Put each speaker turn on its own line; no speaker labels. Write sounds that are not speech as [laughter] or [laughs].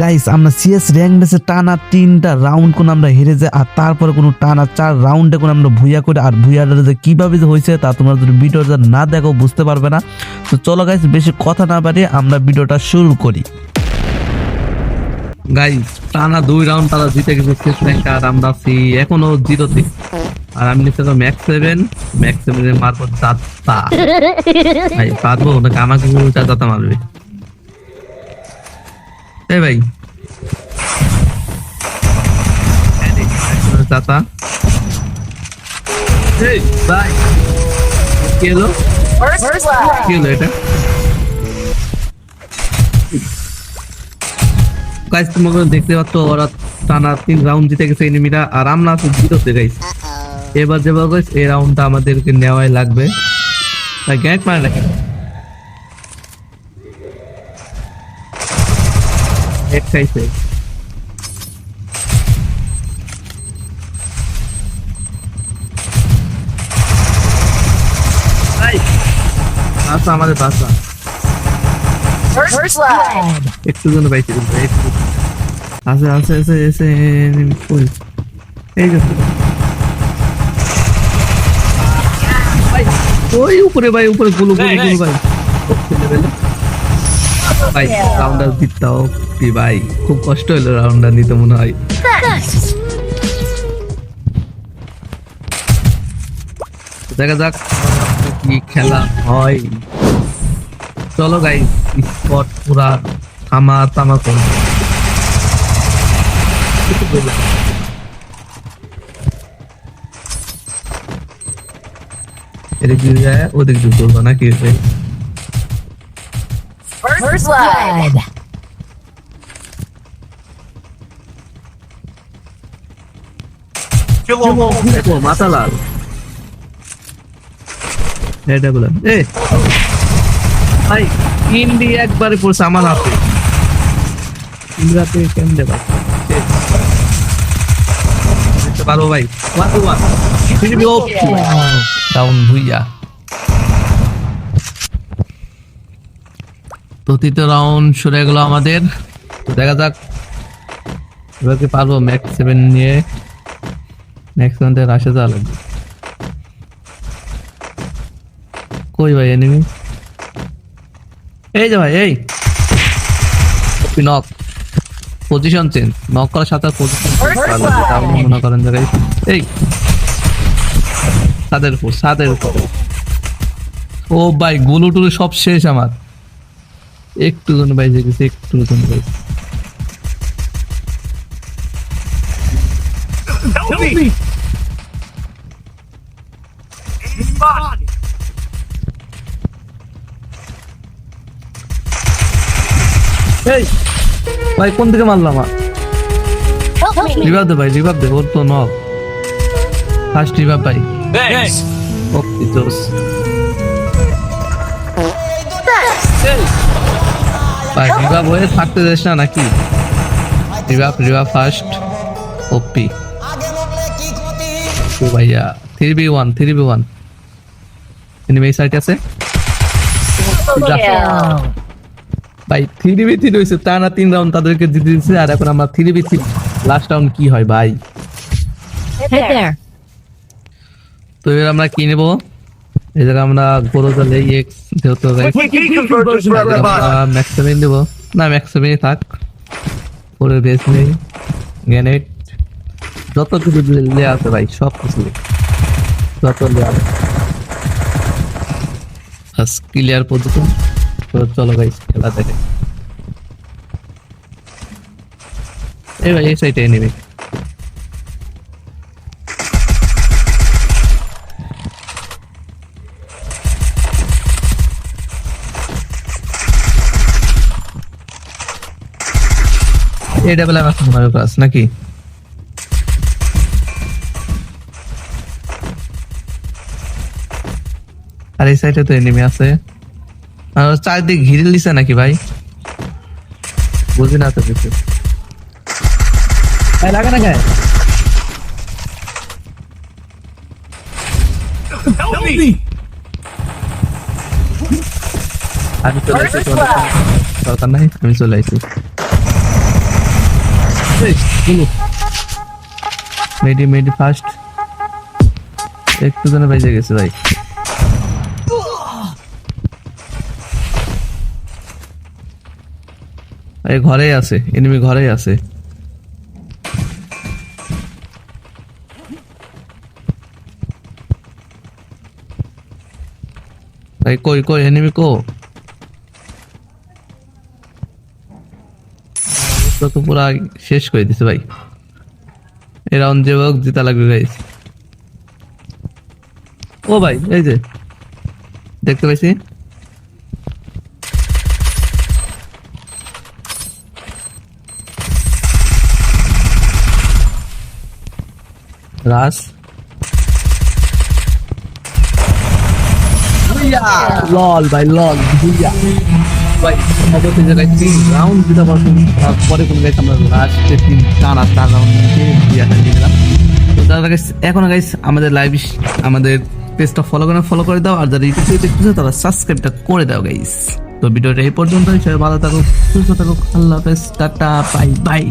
Guys আমরা CS rank বেসে টানা তিনটা রাউন্ড কোন আমরা হেরে যাই আর তারপরে কোনো টানা চার রাউন্ডে কোন আমরা ভুইয়া করে আর ভুইয়াটা যে কীভাবে যে হয়েছে তা তোমরা যদি ভিডিওটা না দেখো বুঝতে পারবে না। তো চলো গাইস বেশি কথা না বাড়িয়ে আমরা ভিডিওটা শুরু করি। গাইস টানা দুই রাউন্ড তারা জিতে গেছে সিএস র্যাঙ্ক আর আমরা আছি এখনও জিরোতে আর আমি নিচে তো ম্যাক্স সেভেন ম্যাক্স সেভেনের মারবো চারটা [laughs] ভাই পারব? নাকি আমাকে যাতা মারবে। এই ভাই। চাচা। এই গাইস দেখতে পাচ্ছ, ওরা টানা তিন রাউন্ড জিতে গেছে এনিমিরা আর আমরা আছি জিরোতে গাইস এবার যেবার গাইস এই রাউন্ডটা আমাদেরকে নেওয়াই লাগবে। গ্যাট মারে নাকি? খাইছে বাসা আমাদের বাসা
First blood.
একটু জন্য পাইছি কিন্তু একটু আছে আছে আছে আছে কই এই যে। ভাই, ওই উপরে ভাই উপরে গুলো গুলো গুলো ভাই। কি ভাই? খুব কষ্ট হলো রাউন্ডার নিতে মনে হয়। দেখা যাক কি খেলা হয়। চলো গাই স্পট পুরা থামা তামা কর এদিক দিয়ে যায়, ওদিক দিয়ে করব নাকি? ভাই
First blood.
মাথা লাল এটা বলেন। এ ভাই ইন্ডি একবারে পড়ছে আমার হাতে। ইন্ডিয়াতে কেমনে ভাই দেখতে পারো ভাই। One two one down Bhuiyan তো তৃতীয় রাউন্ড হয়ে গেল আমাদের। দেখা যাক। এবার কি পারব ম্যাক্স সেভেন নিয়ে। ম্যাক্স সেভেন থেকে রাশে যাওয়া লাগবে কই ভাই এনিমি এই যে ভাই এই। নক পজিশন চেঞ্জ নক করার সাথে পজিশন মনে করেন যে guys, এই। সাদের উপর সাদের উপর। ও ভাই গুলো টুলো সব শেষ আমার। একটু জন বাইজে গেছে একটু জন বাইজে এই ভাই কোন দিকে মারলাম? রিভাব দে ভাই রিভাব দে ওর তো নক। ফার্স্ট রিভাব ভাই. ওকে জোস ভাই রিভাব হয়ে থাকতে যাস না নাকি? রিভাব রিভাব ফার্স্ট ওপি ও ভাইয়া three B one three B one enemy site আছে ভাই থ্রি বি থ্রি হয়েছে তা না তিন রাউন্ড তাদেরকে জিতে দিচ্ছে আর এখন আমরা three B three last round কি হয় ভাই তো এবার আমরা কি নেব? জায়গায় আমরা গোরোজা লেই এক্স যেহেতু দেবো না ম্যাক্স থাক। পরে বেস নেই। গ্যানেট যত কিছু লে আছে ভাই, সব কিছু যত লে আছে। ক্লিয়ার তো চলো ভাই, খেলা দেখে। এই ভাই, এই সাইডে নেবে এটা বলে আমার নাকি? আর এই সাইডে তো এনিমি আছে। আর চারদিক ঘিরে দিছে নাকি ভাই? বুঝি না তো কিছু। ভাই লাগা না গায়ে। আমি চলে আসছি দরকার নাই আমি চলে আসছি। মেডি মেডি ফার্স্ট একটু জন্য বেজে গেছে ভাই। এই ঘরেই আছে এনিমি ঘরেই আছে। ভাই কই কই এনিমি কো? তো পুরা শেষ করে দিছে ভাই। এই রাউন্ড যে হোক, জিতা লাগবে গাইস ও ভাই, এই যে, দেখতে পাইছি? রাস লল ভাই লল ভুইয়া। ভাই অবশ্যই জায়গায় তিন রাউন্ড দিতে পারব। পরে কোনো গাইস আমরা লাস্টে তিন চার আর চার রাউন্ড দিয়ে ভুইয়াটা দিয়ে দিলাম তো তারা গাইস এখন গাইস আমাদের লাইভ আমাদের পেজটা ফলো করে ফলো করে দাও। আর যারা ইউটিউব থেকে দেখতেছো তারা সাবস্ক্রাইবটা করে দাও গাইস তো ভিডিওটা এই পর্যন্তই। সবাই ভালো থাকুক সুস্থ থাকুক। আল্লাহ হাফেজ টাটা বাই বাই